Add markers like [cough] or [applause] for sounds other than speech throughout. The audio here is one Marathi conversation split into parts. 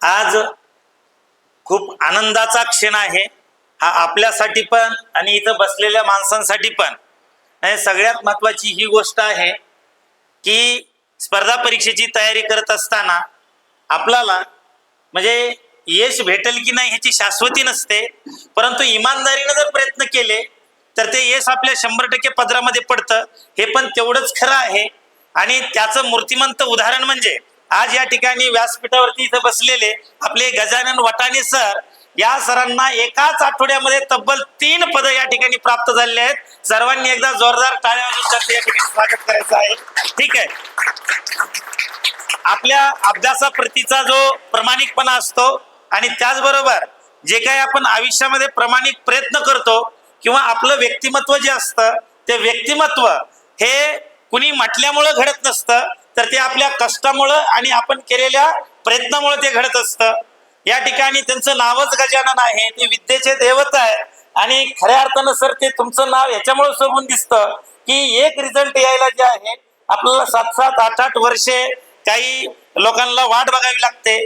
आज खूप आनंदाचा क्षण आहे. हा आपल्यासाठी पण आणि इथं बसलेल्या माणसांसाठी पण. आणि सगळ्यात महत्वाची ही गोष्ट आहे की स्पर्धा परीक्षेची तयारी करत असताना आपल्याला म्हणजे यश भेटेल की नाही ह्याची शाश्वती नसते. परंतु इमानदारीनं जर प्रयत्न केले तर ते यश आपल्या शंभर टक्के पदरामध्ये पडतं. हे पण तेवढंच खरं आहे. आणि त्याचं मूर्तिमंत उदाहरण म्हणजे आज या ठिकाणी व्यासपीठावरती इथं बसलेले आपले गजानन वटाणे सर या सरांना एकाच आठवड्यामध्ये तब्बल तीन पद या ठिकाणी प्राप्त झालेले आहेत. सर्वांनी एकदा जोरदार टाळ्या वाजून त्यांचं या ठिकाणी स्वागत करायचं आहे. ठीक आहे. आपल्या अभ्यासाप्रतीचा जो प्रामाणिकपणा असतो आणि त्याचबरोबर जे काही आपण आयुष्यामध्ये प्रामाणिक प्रयत्न करतो किंवा आपलं व्यक्तिमत्व जे असतं ते व्यक्तिमत्व हे कुणी म्हटल्यामुळं घडत नसतं तर ते आपल्या कष्टामुळं आणि आपण केलेल्या प्रयत्नामुळे ते घडत असतं. या ठिकाणी त्यांचं नावच गजानन आहे ते विद्येचे देवत आहे आणि खऱ्या अर्थानं सर ते तुमचं नाव याच्यामुळे सोडून दिसतं की एक रिझल्ट यायला जे आहे आपल्याला सात सात आठ आठ वर्षे काही लोकांना वाट बघावी लागते.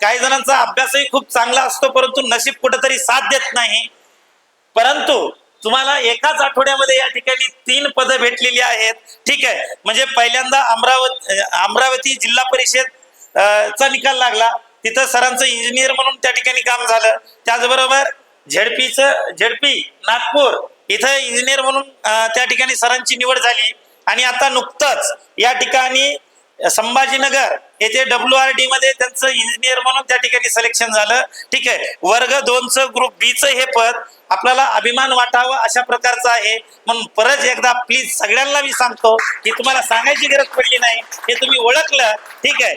काही जणांचा अभ्यासही खूप चांगला असतो परंतु नशीब कुठेतरी साथ देत नाही. परंतु तुम्हाला एकाच आठवड्यामध्ये या ठिकाणी तीन पदं भेटलेली आहेत. ठीक आहे. म्हणजे पहिल्यांदा अमरावती अमरावती जिल्हा परिषद चा निकाल लागला. तिथं सरांचं इंजिनियर म्हणून त्या ठिकाणी काम झालं. त्याचबरोबर झेडपीचं झेडपी नागपूर इथं इंजिनियर म्हणून त्या ठिकाणी सरांची निवड झाली. आणि आता नुकतंच या ठिकाणी संभाजीनगर येथे डब्ल्यू आर डी मध्ये त्यांचं इंजिनियर म्हणून त्या ठिकाणी सिलेक्शन झालं. ठीक आहे. वर्ग दोनचं ग्रुप बीचं हे पद आपल्याला अभिमान वाटावं अशा प्रकारचं आहे. म्हणून परत एकदा प्लीज सगळ्यांना मी सांगतो की तुम्हाला सांगायची गरज पडली नाही. हे तुम्ही ओळखलं. ठीक आहे.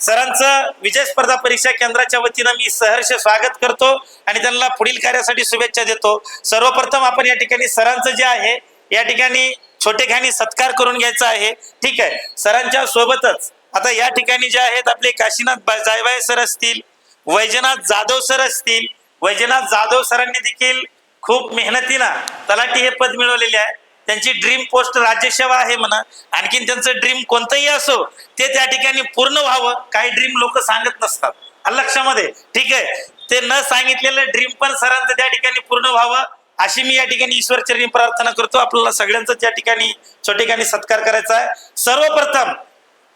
सरांचं विजय स्पर्धा परीक्षा केंद्राच्या वतीनं मी सहर्ष स्वागत करतो आणि त्यांना पुढील कार्यासाठी शुभेच्छा देतो. सर्वप्रथम आपण या ठिकाणी सरांचं जे आहे या ठिकाणी छोटेखानी सत्कार करून घ्यायचा आहे. ठीक आहे. सरांच्या सोबतच आता या ठिकाणी जे आहेत आपले काशीनाथ जायबाय सर असतील वैजनाथ जाधव सर असतील वैजनाथ जाधव सरांनी देखील खूप मेहनतीनं तलाठी हे पद मिळवलेले आहे. त्यांची ड्रीम पोस्ट राज्यसेवा आहे म्हणा आणखीन त्यांचं ड्रीम कोणतंही असो ते त्या ठिकाणी पूर्ण व्हावं काही ड्रीम लोक सांगत नसतात. लक्षामध्ये? ठीक आहे. ते न सांगितलेलं ड्रीम पण सरांचं त्या ठिकाणी पूर्ण व्हावं. अशी मी या ठिकाणी ईश्वरचरणी प्रार्थना करतो. आपल्याला सगळ्यांचा त्या ठिकाणी ठिकाणी सत्कार करायचा आहे. सर्वप्रथम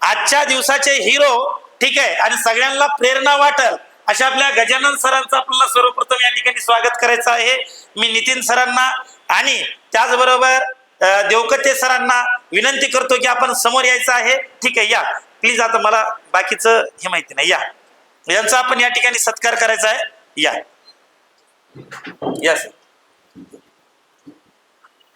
आजच्या दिवसाचे हिरो ठीक आहे आणि सगळ्यांना प्रेरणा वाटल अशा आपल्या गजानन सरांचं आपल्याला सर्वप्रथम या ठिकाणी स्वागत करायचं आहे. मी नितीन सरांना आणि त्याचबरोबर देवकते सरांना विनंती करतो की आपण समोर यायचं आहे. ठीक आहे या. प्लीज आता मला बाकीचं हे माहिती नाही. या. यांचा आपण या ठिकाणी सत्कार करायचा आहे. या. या सर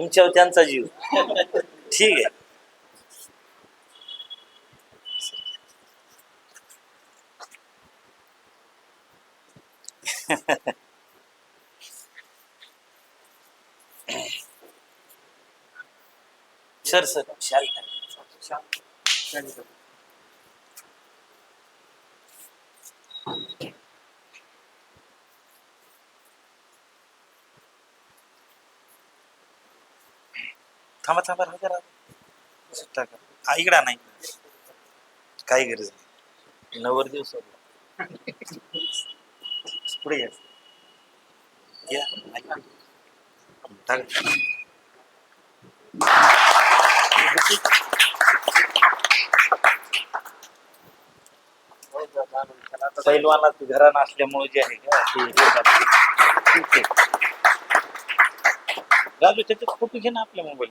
तुमच्यावर त्यांचा जीव. ठीक आहे. सर सर शाल थांबा थांबा राहू द्या, राहू द्या. टाका. हा, काही गरज नाही. नवर दिवस पुढे या. या ऐका. पैलवानात घराणं असल्यामुळे जे आहे का राजू त्याच्यात फोटो घे ना आपल्या मोबाईल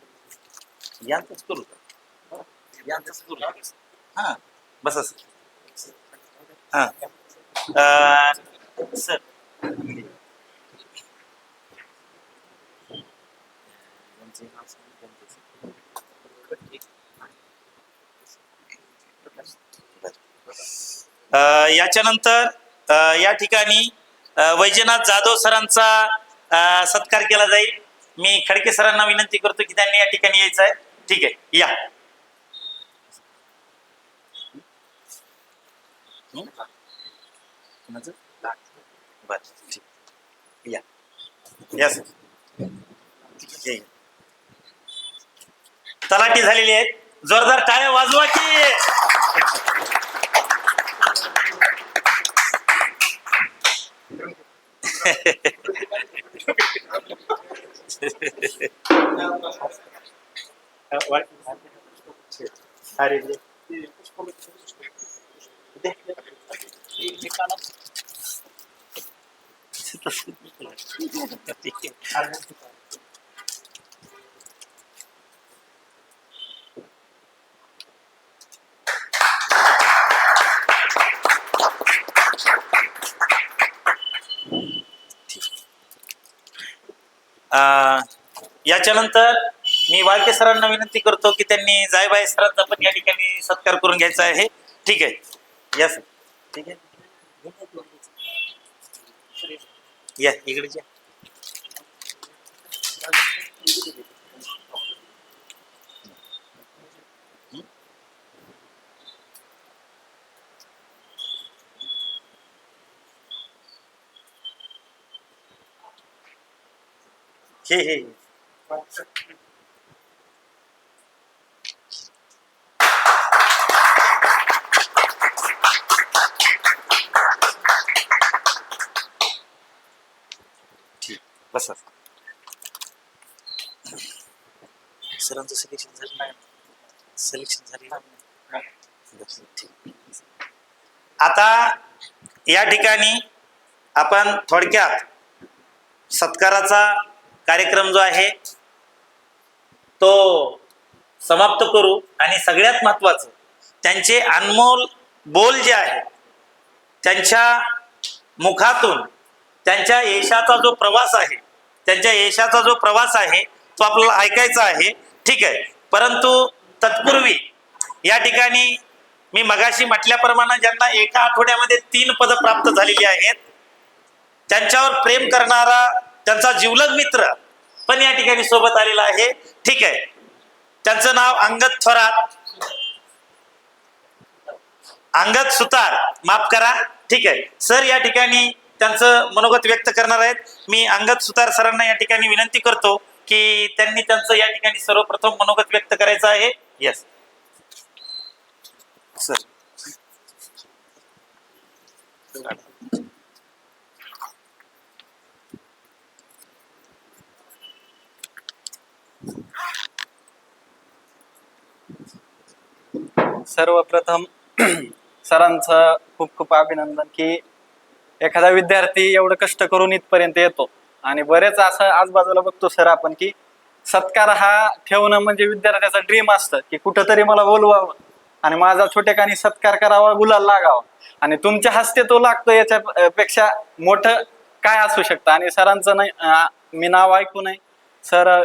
यांतच करू का यांतच करू हा बस सर हा सर याच्यानंतर या ठिकाणी वैजनाथ जाधव सरांचा सत्कार केला जाईल. मी खडके सरांना विनंती करतो की त्यांनी या ठिकाणी यायचं आहे. ठीक आहे या हं? ठीक. या या सर आहे. तलाठी झालेली आहेत जोरदार टाळ्या वाजवा की [laughs] अरे रे. अं, याच्यानंतर मी वाळके सरांना विनंती करतो की त्यांनी जायबाई सरांचा पण या ठिकाणी सत्कार करून घ्यायचा आहे. ठीक आहे. या सर. ठीक आहे. या इकडे या. हे हे. हे. सरांचं सिलेक्शन झालं नाही सिलेक्शन झाले आता या ठिकाणी आपण थोडक्यात सत्काराचा कार्यक्रम जो आहे तो समाप्त करू आणि सगळ्यात महत्वाचं त्यांचे अनमोल बोल जे आहे त्यांच्या मुखातून त्यांच्या यशाचा जो प्रवास आहे त्यांच्या यशाचा जो प्रवास आहे तो आपल्याला ऐकायचा आहे. ठीक आहे. परंतु तत्पूर्वी या ठिकाणी मी मगाशी म्हटल्याप्रमाणे ज्यांना एका आठवड्यामध्ये तीन पद प्राप्त झालेली आहेत त्यांच्यावर प्रेम करणारा त्यांचा जीवलग मित्र पण या ठिकाणी सोबत आलेला आहे. ठीक आहे. त्यांचं नाव अंगद थोरात. अंगद सुतार. माफ करा. ठीक आहे. सर या ठिकाणी त्यांचं मनोगत व्यक्त करणार आहेत. मी अंगद सुतार सरांना या ठिकाणी विनंती करतो की त्यांनी त्यांचं या ठिकाणी सर्वप्रथम मनोगत व्यक्त करायचं आहे. येस सर सर्वप्रथम [clears throat] सरांचं खूप खूप अभिनंदन की एखादा विद्यार्थी एवढं कष्ट करून इथपर्यंत येतो. आणि बरेच असं आजूबाजूला बघतो सर आपण की सत्कार हा ठेवणं म्हणजे विद्यार्थ्याचा ड्रीम असतं की कुठंतरी मला बोलवावं आणि माझा छोटेखानी सत्कार करावा गुलाल लागावा. आणि तुमच्या हस्ते तो लागतो याच्या पेक्षा मोठं काय असू शकतं? आणि सरांचं नाही मी नाव ऐकू नये. सर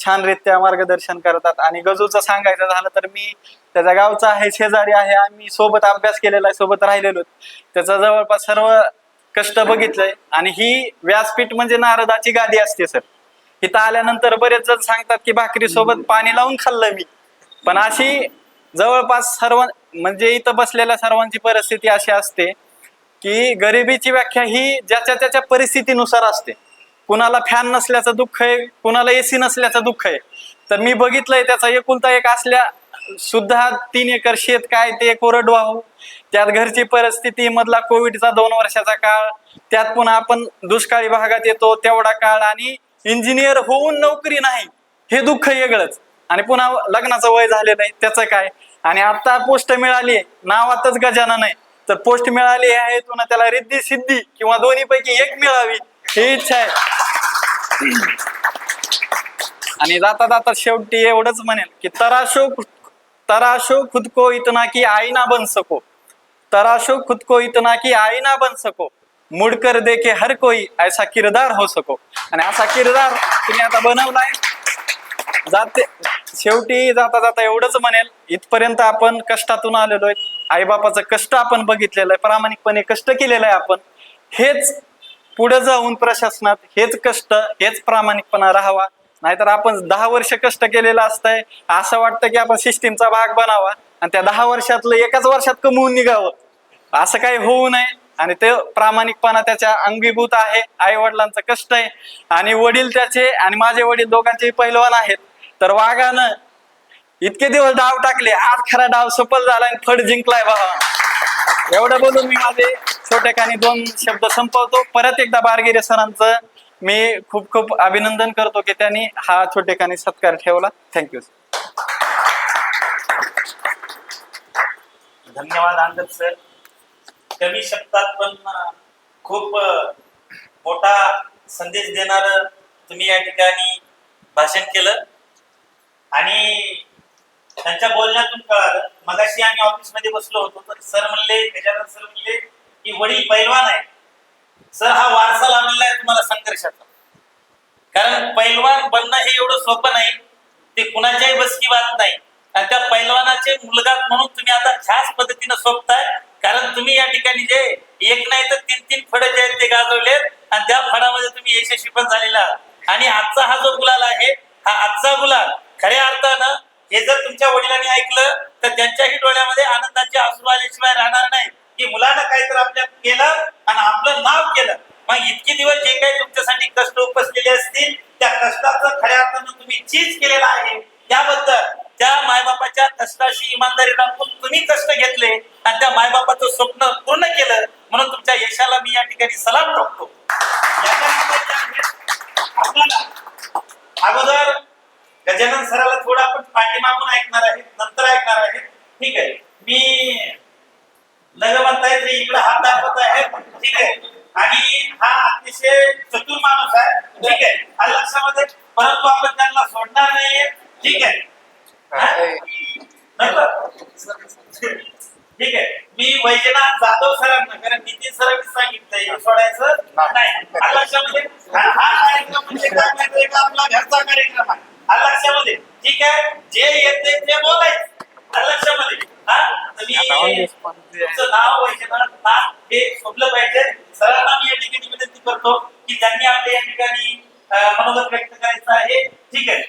छानरित्या मार्गदर्शन करतात. आणि गजूचं सांगायचं झालं तर मी त्याच्या गावचा आहे शेजारी आहे आम्ही सोबत अभ्यास केलेला आहे सोबत राहिलेलो त्याचा जवळपास सर्व कष्ट बघितलंय. आणि ही व्यासपीठ म्हणजे नारदाची गादी असते सर. इथं आल्यानंतर बरेच जण सांगतात की भाकरी सोबत पाणी लावून खाल्लं मी. पण अशी जवळपास सर्व म्हणजे इथं बसलेल्या सर्वांची परिस्थिती अशी असते की गरिबीची व्याख्या ही ज्याच्या त्याच्या परिस्थितीनुसार असते. कुणाला फॅन नसल्याचं दुःख आहे कुणाला एसी नसल्याचं दुःख आहे. तर मी बघितलंय त्याचा एकुलता एक असल्या सुद्धा तीन एकर शेत काय ते कोरडवाहू त्यात घरची परिस्थिती मधला कोविडचा दोन वर्षाचा काळ त्यात पुन्हा आपण दुष्काळी भागात येतो तेवढा काळ आणि इंजिनियर होऊन नोकरी नाही हे दुःख वेगळंच. आणि पुन्हा लग्नाचं वय झालेलं आहे त्याचं काय? आणि आता पोस्ट मिळाली नावातच गजानन आहे. तर पोस्ट मिळाली आहे तुला त्याला रिद्धी सिद्धी किंवा दोन्ही पैकी एक मिळावी ही इच्छा आहे. आणि जाता जाता शेवटी एवढंच म्हणेल की तराशो तराशो खुदको इतना की आई ना बन सको. तराशो खुदको इतना की आई ना बन सको. मुडकर देखे हर कोई ऐसा किरदार हो सको. आणि असा किरदार तुम्ही आता बनवलाय. जाते शेवटी जाता जाता एवढंच म्हणेल इथपर्यंत आपण कष्टातून आलेलो आहे आईबापाचं कष्ट आपण बघितलेलं आहे. प्रामाणिकपणे कष्ट केलेलं आहे आपण. हेच पुढे जाऊन प्रशासनात हेच कष्ट हेच प्रामाणिकपणा राहावा. नाहीतर आपण दहा वर्ष कष्ट केलेलं असतंय असं वाटतं की आपण सिस्टीमचा भाग बनावा आणि त्या दहा वर्षातलं एकाच वर्षात कमवून निघावं. असं काही होऊ नये. आणि ते प्रामाणिकपणा त्याच्या अंगीभूत आहे आई वडिलांचं कष्ट आहे. आणि वडील त्याचे आणि माझे वडील दोघांचे पहिलवान आहेत. तर वाघानं इतके दिवस डाव टाकले आज खरा डाव सफल झाला आणि फड जिंकलाय बाबा एवढं बोलून मी माझे छोटेखानी दोन शब्द संपवतो. परत एकदा बारगिरे सरांचं मी खूप खूप अभिनंदन करतो की त्यांनी हा छोटेखानी सत्कार ठेवला. थँक्यू धन्यवाद आनंद सर कमी शब्दात पण खूप मोठा संदेश देणार तुम्ही या ठिकाणी भाषण केलं. आणि त्यांच्या बोलण्यातून कळालं. मगाशी आम्ही ऑफिसमध्ये बसलो होतो तर सर म्हणले गजानन सर म्हणले की वडील पैलवान आहे सर हा वारसा लाभलेला आहे तुम्हाला संघर्षाचा. कारण पैलवान बनणं हे एवढं सोपं नाही. ते कुणाच्याही बसकी बात नाही. आणि त्या पैलवानाचे मुलगा म्हणून तुम्ही आता ह्याच पद्धतीनं सोपताय. कारण तुम्ही या ठिकाणी जे एक नाही तर तीन तीन फड जे आहेत ते गाजवलेत आणि त्या फडामध्ये तुम्ही यशस्वी पण झालेला आणि आजचा हा जो गुलाल आहे हा आजचा गुलाल खऱ्या अर्थानं हे जर तुमच्या वडिलांनी ऐकलं तर त्यांच्याही डोळ्यामध्ये आनंदाचे अश्रू आल्याशिवाय राहणार नाही की मुलानं काहीतरी आपल्या केलं आणि आपलं नाव केलं. मग इतके दिवस जे काही तुमच्यासाठी कष्ट उपसलेले असतील त्या कष्टाचं खऱ्या अर्थानं तुम्ही चीज केलेलं आहे. त्याबद्दल त्या मायबापाच्या कष्टाशी इमानदारी राखून तुम्ही कष्ट घेतले आणि त्या मायबापाचं स्वप्न पूर्ण केलं म्हणून तुमच्या यशाला मी या ठिकाणी सलाम ठोकतो याच्यानंतर जे आहे, आपल्याला अगोदर गजानन सराला थोडं आपण पाठीमागून ऐकणार आहे नंतर ऐकणार आहे ठीक आहे मी लग म्हणताय ते इकडे हात दाखवत आहे ठीक आहे आणि हा अतिशय चतुर माणूस आहे ठीक आहे हा लक्षामध्ये परंतु आपण त्यांना सोडणार नाहीये ठीक आहे हा? नंतर ठीक आहे मी वैजनाथ जाधव सरांना कारण नितीन सरांनी सांगितलंय हे सोडायचं नाही. हा हा हा कार्यक्रम म्हणजे काय माहितीये का? आपला घरचा कार्यक्रम आहे. ठीक आहे? जे येते ते बोलायचं. लक्षामध्ये. हा? तर मी तुमचं नाव वैजनाथ नाथ हे शोधलं पाहिजे. सरांना मी या ठिकाणी विनंती करतो की त्यांनी आपल्या या ठिकाणी मनोगत व्यक्त करायचं आहे. ठीक आहे?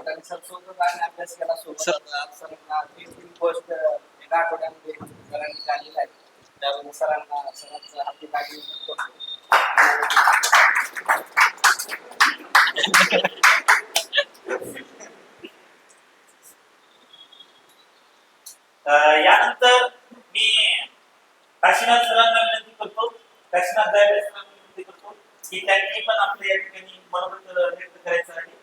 वडिलांनी सर सोबत आणि अभ्यास केला सोबत आज सरांना तीन तीन पोस्ट एका आठवड्यामध्ये सरांनी काढलेला आहे त्याबद्दल सरांना सरांचं आपली काळजी करतो अं, यानंतर मी काशीनाथ सरांना विनंती करतो. काशीनाथ सरांना विनंती करतो की त्यांनी पण आपल्या या ठिकाणी मनोगत व्यक्त करायचं आहे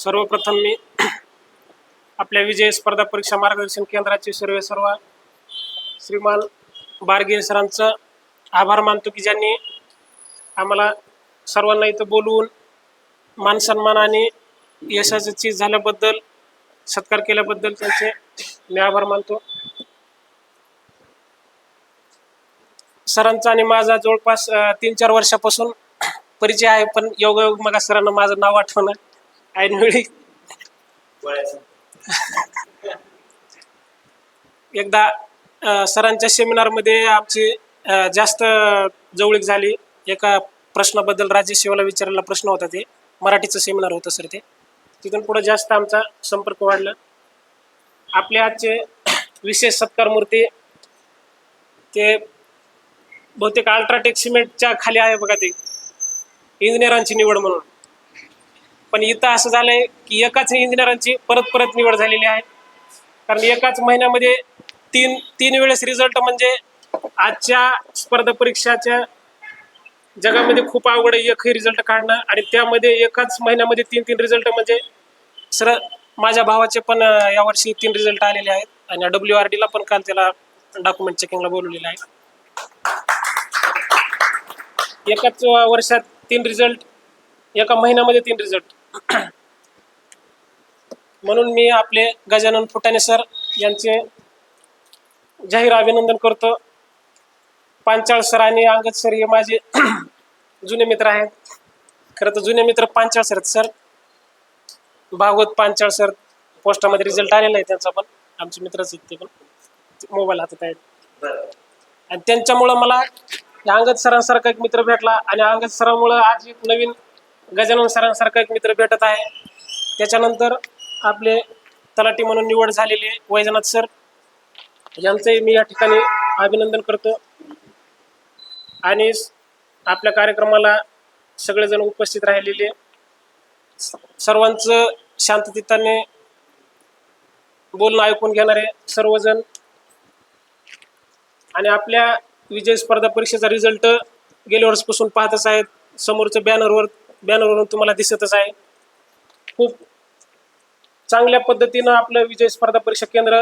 सर्वप्रथम मी आपल्या विजय स्पर्धा परीक्षा मार्गदर्शन केंद्राचे सर्व सर्व श्रीमान बारगे सरांचं आभार मानतो की ज्यांनी आम्हाला सर्वांना इथं बोलवून मानसन्मान आणि यशाचं चीज झाल्याबद्दल सत्कार केल्याबद्दल त्यांचे मी आभार मानतो. सरांचा आणि माझा जवळपास तीन चार वर्षापासून परिचय आहे पण योगायोग मग सरांना माझं नाव आठवणं ऐनवेळी. गोळ्याचं. एकदा सरांच्या सेमिनारमध्ये आमची जास्त जवळीक झाली. एका प्रश्नाबद्दल राजेश शिवाला विचारलेला प्रश्न होता ते. मराठीचं सेमिनार होतं सर ते. तिथून पुढे जास्त आमचा संपर्क वाढला. आपले आजचे विशेष सत्कार मूर्ती ते बहुतेक अल्ट्राटेक सिमेंटच्या खाली आहे बघा ते. इंजिनियरांची निवड म्हणून. पण इथं असं झालंय की एकाच इंजिनियरांची परत परत निवड झालेली आहे. कारण एकाच महिन्यामध्ये तीन तीन वेळेस रिझल्ट म्हणजे आजच्या स्पर्धा परीक्षाच्या जगामध्ये खूप अवघड आहे एकही रिझल्ट काढणं. आणि त्यामध्ये एकाच महिन्यामध्ये तीन तीन रिझल्ट म्हणजे सर माझ्या भावाचे पण यावर्षी तीन रिझल्ट आलेले आहेत. आणि डब्ल्यू आर डीला पण काल त्याला डॉक्युमेंट चेकिंगला बोलवलेलं आहे. एकाच वर्षात तीन रिझल्ट एका महिन्यामध्ये तीन रिझल्ट [coughs] म्हणून मी आपले गजानन फुटाणे सर यांचे जाहीर अभिनंदन करतो. पांचाळ सर आणि अंगद सर हे माझे [coughs] जुने मित्र आहेत. खरं तर जुने मित्र Panchal sir sir. Bhagwat Panchal sir पोस्टामध्ये result आलेला आहे त्यांचा पण. आमचे मित्रच आहेत ते पण. मोबाईल हातात आहेत. आणि त्यांच्यामुळं मला अंगद सरांसारखा एक मित्र भेटला आणि अंगद सरांमुळं आज एक नवीन गजानन सरांसारखा एक मित्र भेटत आहे. त्याच्यानंतर आपले तलाठी म्हणून निवड झालेले वैजनाथ सर. यांचंही मी या ठिकाणी अभिनंदन करतो. आणि आपल्या कार्यक्रमाला सगळेजण उपस्थित राहिलेले सर्वांचं शांततेने बोलणं ऐकून घेणारे सर्वजण. आणि आपल्या विजय स्पर्धा परीक्षेचा रिझल्ट गेल्या वर्षपासून पाहतच आहेत. समोरच्या बॅनरवर बॅनरवरून तुम्हाला दिसतच आहे. खूप चांगल्या पद्धतीनं आपलं विजय स्पर्धा परीक्षा केंद्र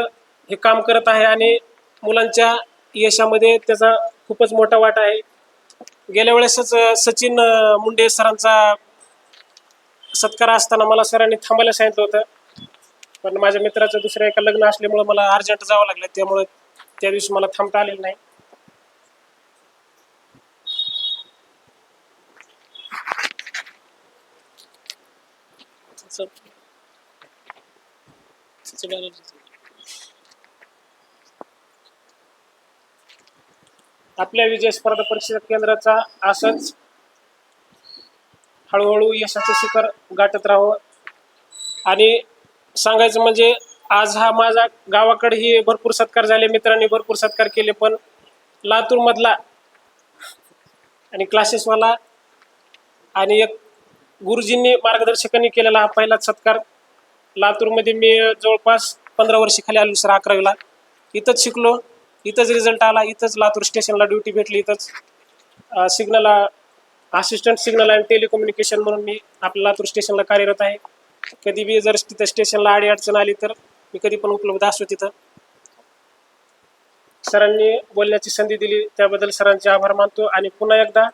हे काम करत आहे आणि मुलांच्या यशामध्ये त्याचा खूपच मोठा वाटा आहे. गेल्या वेळेसच सचिन मुंडे सरांचा सत्कार असताना मला सरांनी थांबायला सांगितलं होतं. पण माझ्या मित्राचं दुसऱ्या एका लग्न असल्यामुळं मला अर्जंट जावं लागलं. त्यामुळे त्या दिवशी मला थांबता आलेलं नाही. असं- असं बॅनर- आपल्या विजय स्पर्धा परिषद केंद्राचा असंच हळूहळू यशाचं शिखर गाठत राहावं. आणि सांगायचं म्हणजे आज हा माझा गावाकडेही भरपूर सत्कार झाले मित्रांनी भरपूर सत्कार केले पण लातूरमधला आणि क्लासेसवाला आणि एक गुरुजींनी मार्गदर्शकांनी केलेला हा पहिलाच सत्कार. लातूरमध्ये मी जवळपास पंधरा वर्षी खाली आलो सर अकरावीला. इथंच शिकलो इथंच रिझल्ट आला इथंच लातूर स्टेशनला ड्युटी भेटली इथंच signal assistant signal and telecommunication म्हणून मी आपल्या लातूर स्टेशनला कार्यरत आहे. कधी बी जर तिथं स्टेशनला आडी अडचण आली तर मी कधी पण उपलब्ध असतो तिथं. सरांनी बोलण्याची संधी दिली त्याबद्दल सरांचे आभार मानतो आणि पुन्हा एकदा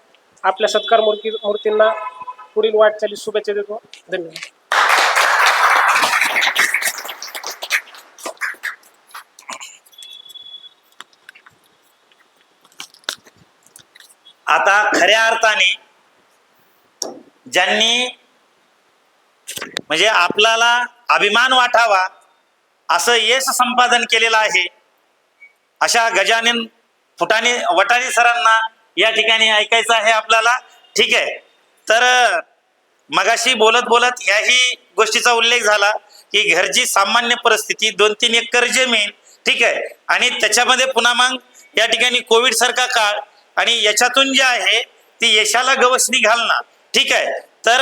आपल्या सत्कार मूर्ती मूर्तींना पुढील वाटचाली शुभेच्छा देतो. धन्यवाद. आता खऱ्या अर्थाने ज्यांनी म्हणजे आपल्याला अभिमान वाटावा असं यश संपादन केलेलं आहे अशा गजानन फुटाणे वटाणे सरांना या ठिकाणी ऐकायचं आहे आपल्याला. ठीक आहे. तर मगाशी बोलत बोलत याही गोष्टीचा उल्लेख झाला की घरची सामान्य परिस्थिती दोन तीन एकर जमीन ठीक आहे. आणि त्याच्यामध्ये पुन्हा मग या ठिकाणी कोविड सारखा काळ आणि याच्यातून जे आहे ती यशाला गवसणी घालणं ठीक आहे. तर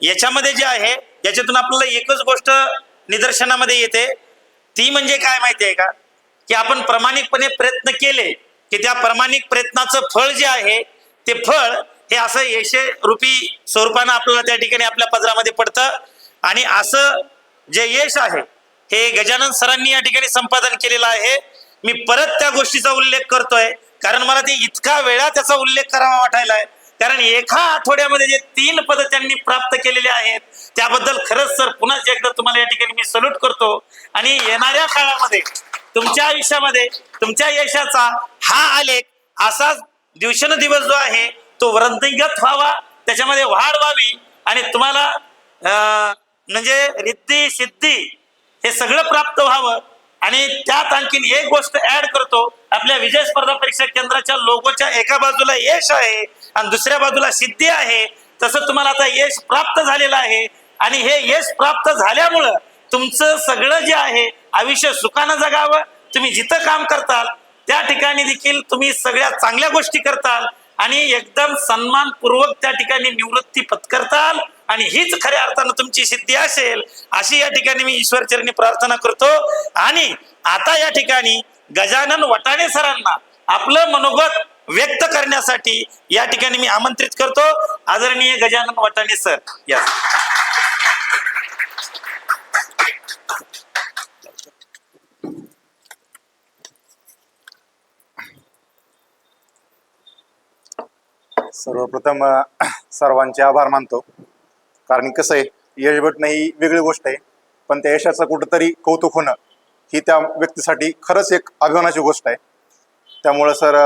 याच्यामध्ये जे आहे याच्यातून आपल्याला एकच गोष्ट निदर्शनामध्ये येते. ती म्हणजे काय माहिती आहे का? की आपण प्रामाणिकपणे प्रयत्न केले की त्या प्रामाणिक प्रयत्नाचं फळ जे आहे ते फळ हे असं यश रुपी स्वरूपानं आपल्याला त्या ठिकाणी आपल्या पदरामध्ये पडतं. आणि असं जे यश आहे हे गजानन सरांनी या ठिकाणी संपादन केलेलं आहे. मी परत त्या गोष्टीचा उल्लेख करतोय. कारण मला ते इतका वेळा त्याचा उल्लेख करावा वाटायला आहे. कारण एका आठवड्यामध्ये जे तीन पद त्यांनी प्राप्त केलेले आहेत त्याबद्दल खरंच सर पुन्हा एकदा तुम्हाला या ठिकाणी मी सल्यूट करतो. आणि येणाऱ्या काळामध्ये तुमच्या आयुष्यामध्ये तुमच्या यशाचा हा आलेख असाच दिवसेंदिवस जो आहे तो वृद्धिंगत व्हावा त्याच्यामध्ये वाढ व्हावी आणि तुम्हाला म्हणजे रिद्धी सिद्धी हे सगळं प्राप्त व्हावं. आणि त्यात आणखीन एक गोष्ट ऍड करतो आपल्या विजय स्पर्धा परीक्षा केंद्राच्या लोगोच्या एका बाजूला यश आहे आणि दुसऱ्या बाजूला सिद्धी आहे. तसं तुम्हाला आता यश प्राप्त झालेलं आहे. आणि हे यश प्राप्त झाल्यामुळं तुमचं सगळं जे आहे आयुष्य सुखानं जगावं. तुम्ही जिथं काम करताल त्या ठिकाणी देखील तुम्ही सगळ्या चांगल्या गोष्टी करताल. आणि एकदम सन्मानपूर्वक त्या ठिकाणी निवृत्ती पत्करताल आणि हीच खऱ्या अर्थानं तुमची सिद्धी असेल अशी या ठिकाणी मी ईश्वरचरणी प्रार्थना करतो. आणि आता या ठिकाणी गजानन वटाणे सरांना आपलं मनोगत व्यक्त करण्यासाठी या ठिकाणी मी आमंत्रित करतो. आदरणीय गजानन वटाणे सर या. सर्वप्रथम सर्वांचे आभार मानतो. कारण कसं आहे यश भेटणं ही वेगळी गोष्ट आहे पण त्या यशाचं कुठंतरी कौतुक होणं ही त्या व्यक्तीसाठी खरंच एक अभिमानाची गोष्ट आहे. त्यामुळं सर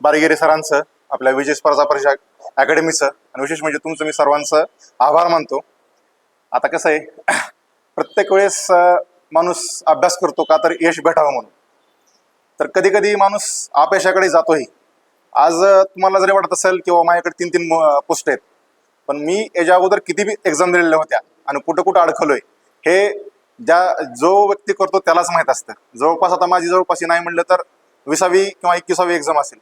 बारगिरी सरांचं आपल्या विजय स्पर्धा परीक्षा अकॅडमीचं आणि विशेष म्हणजे तुमचं मी सर्वांचं आभार मानतो. आता कसं आहे प्रत्येक वेळेस माणूस अभ्यास करतो का तर यश भेटावं म्हणून. तर कधी कधी माणूस अपयशाकडे जातोही. आज तुम्हाला जरी वाटत असेल किंवा माझ्याकडे तीन तीन पोस्ट आहेत पण मी याच्या अगोदर किती बी एक्झाम दिलेल्या होत्या आणि कुठं कुठं अडखलोय हे ज्या जो व्यक्ती करतो त्यालाच माहीत असतं. जवळपास आता माझी जवळपास नाही म्हणलं तर विसावी किंवा एकविसावी एक्झाम असेल.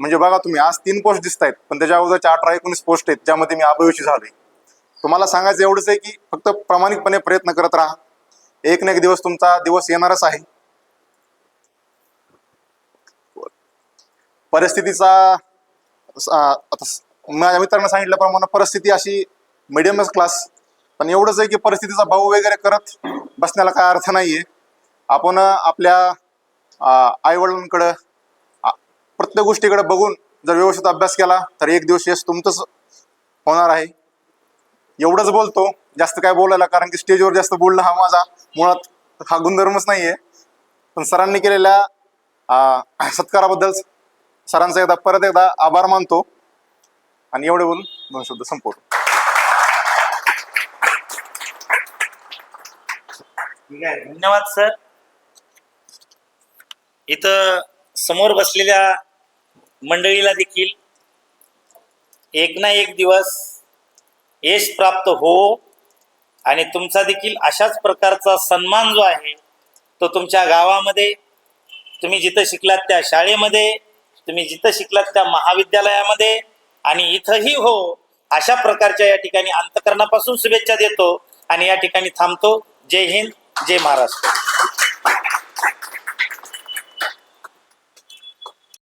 म्हणजे बघा तुम्ही आज तीन पोस्ट दिसत आहेत पण त्याच्या अगोदरच्या अठरा एकोणीस पोस्ट आहेत ज्यामध्ये मी अपयशी झालोय. तुम्हाला सांगायचं एवढंच आहे की फक्त प्रामाणिकपणे प्रयत्न करत राहा. एक ना एक दिवस तुमचा दिवस येणारच आहे. परिस्थितीचा आता माझ्या मित्रांना सांगितल्याप्रमाणे परिस्थिती अशी मिडियमच क्लास पण एवढंच आहे की परिस्थितीचा भाऊ वगैरे करत बसण्याला काय अर्थ नाहीये. आपण आपल्या आईवडिलांकडं प्रत्येक गोष्टीकडे बघून जर व्यवस्थित अभ्यास केला तर एक दिवस यश तुमचंच होणार आहे. एवढंच बोलतो. जास्त काय बोलायला कारण की स्टेजवर जास्त बोलणं हा माझा मुळात हा गुणधर्मच नाहीये. पण सरांनी केलेल्या सत्काराबद्दल सरांचा एकदा परत एकदा आभार मानतो. आणि एवढे बोलून दोन शब्द संपवतो. ठीक आहे. धन्यवाद सर. इथं समोर बसलेल्या मंडळीला देखील एक ना एक दिवस यश प्राप्त हो आणि तुमचा देखील अशाच प्रकारचा सन्मान जो आहे तो तुमच्या गावामध्ये तुम्ही जिथं शिकलात त्या शाळेमध्ये तुम्ही जिथं शिकलात त्या महाविद्यालयामध्ये आणि इथंही हो अशा प्रकारच्या या ठिकाणी अंतकरणापासून शुभेच्छा देतो आणि या ठिकाणी थांबतो. जय हिंद जय महाराष्ट्र.